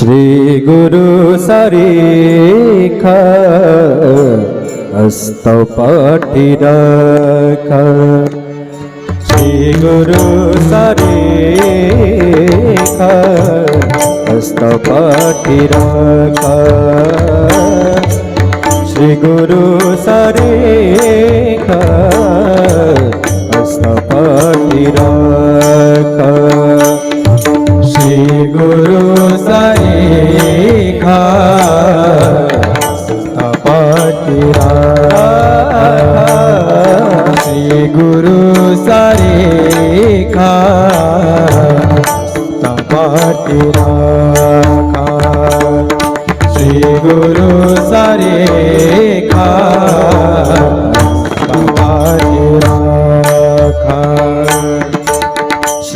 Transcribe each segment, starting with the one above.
श्री गुरु सरेखा हस्तौ पाठिराखा श्री गुरु सरेखा हस्तौ पाठिराखा श्री गुरु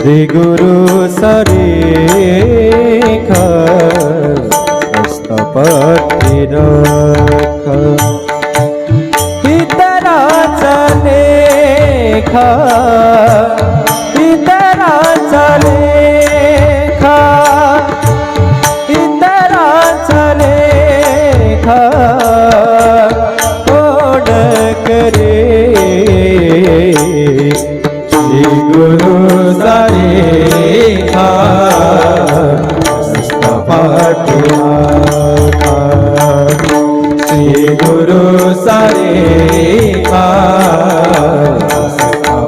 श्री गुरु सरेख सरेखा हस्तपतिरख इतराचा लेखा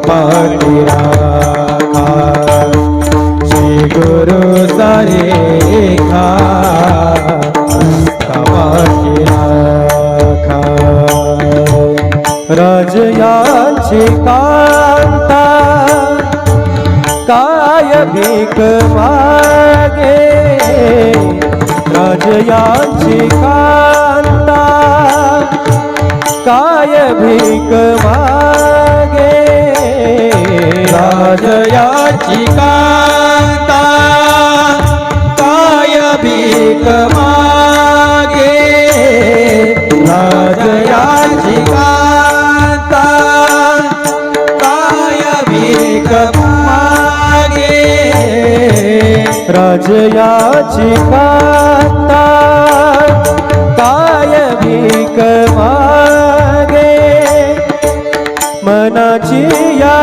पाठिया श्री गुरु सारेखा पाठिया राजयाची कांता काय भीक मागे रजयाची कांता काय भीक मागे? राजयाची कांता काय भीक मागे? राजयाची कांता काय भीक मागे? राजयाची कांता काय भीक मागे? मनाची या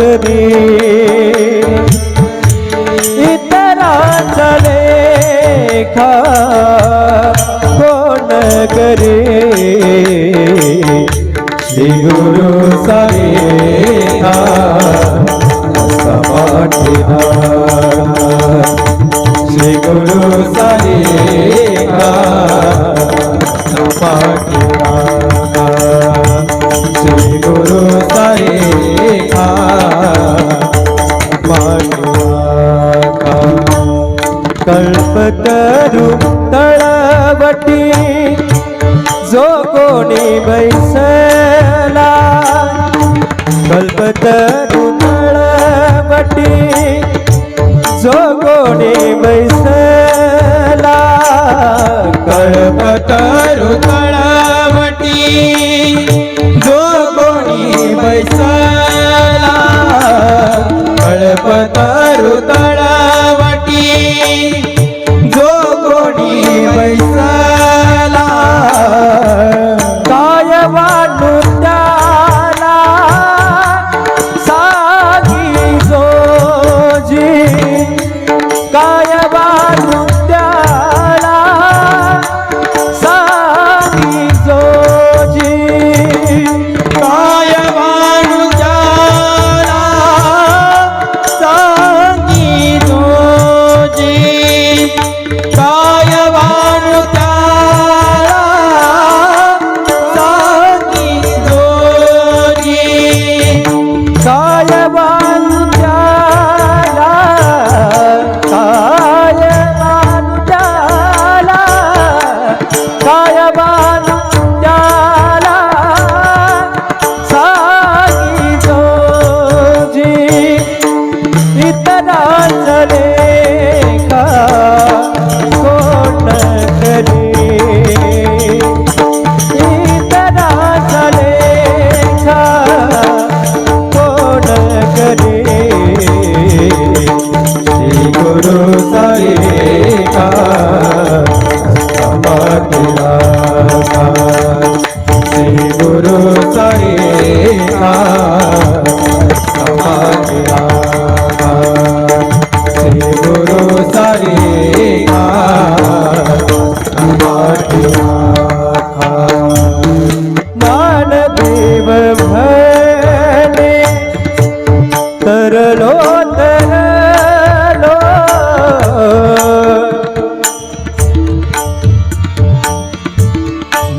करी इतराचा लेखा कोण करे श्री गुरु सारेखा समाठिना श्री गुरु सारेखा कल्पतरू तळवटी जो कोणी बैसला कल्पतरू तळवटी जो कोणी बैसला कल्पतरू तळवटी जो कोणी बैसला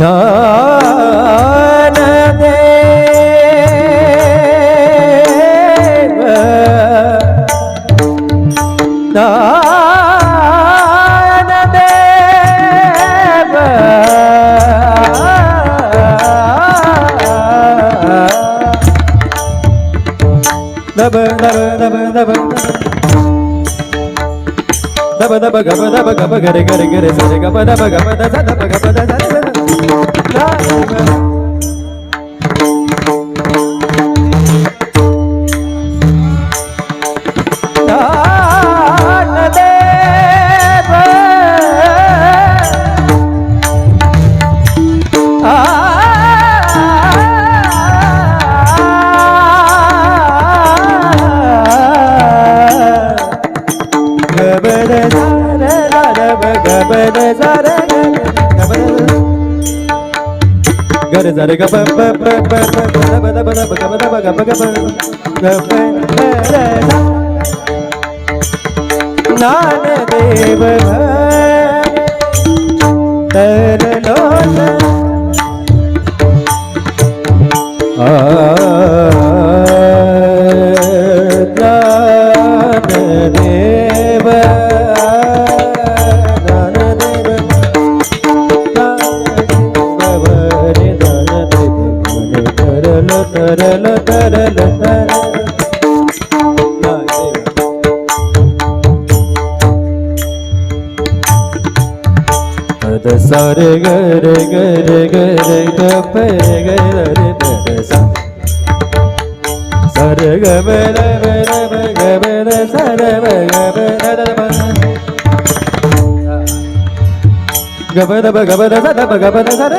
Da ba da ba ga ba da ba ga ba ga re ga re ga re sa ga ba da ba ga ba da da love. Naan देव तर लोट ತರಲ ತರಲ ತರಲ ಪದ ಸರೆ ಗರೆ ಗರೆ ಗರೆ ಗಪೆ ಗರೆ ಪದ ಸರೆ ಗಬರ ಬರ ಗಬರ ಸರ ಗಬರ ಗಬರ ಗಬರ ಸದ ಗಬರ ಸರ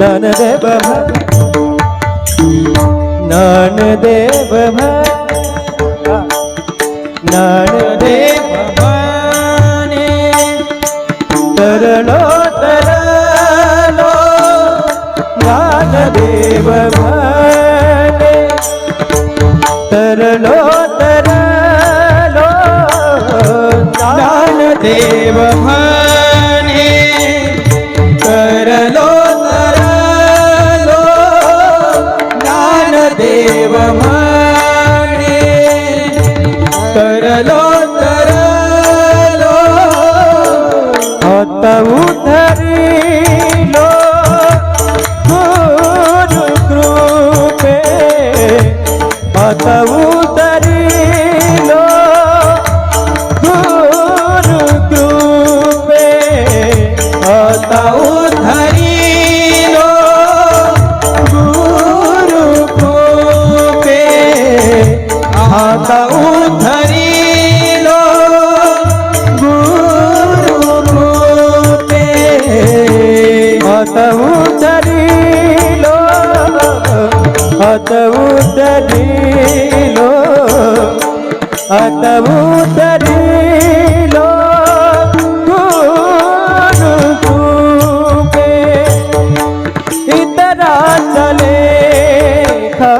ನನ ದೇವ नानदेव व मेव तर्णो तरल नानेव भरलो नानदेव नानेव आता उधरिलो आता उधरिलो गुरु कृपे चले खा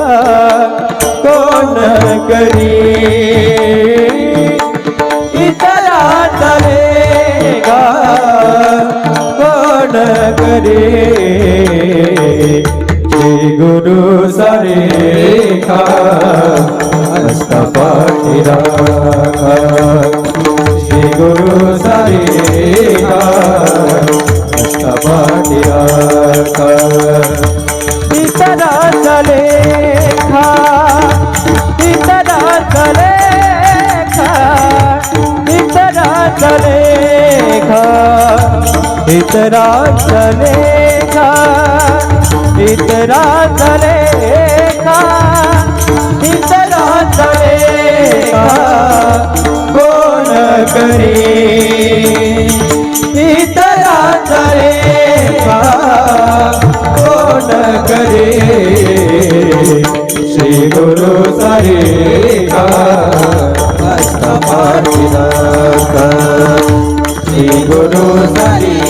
कोण करी? चले खा कोण करी? इतरा चलेगा इतरा चलेगा इतरा चलेगा कौन करी? करे श्री गुरु सारेखा हस्त श्री गुरु सारेखा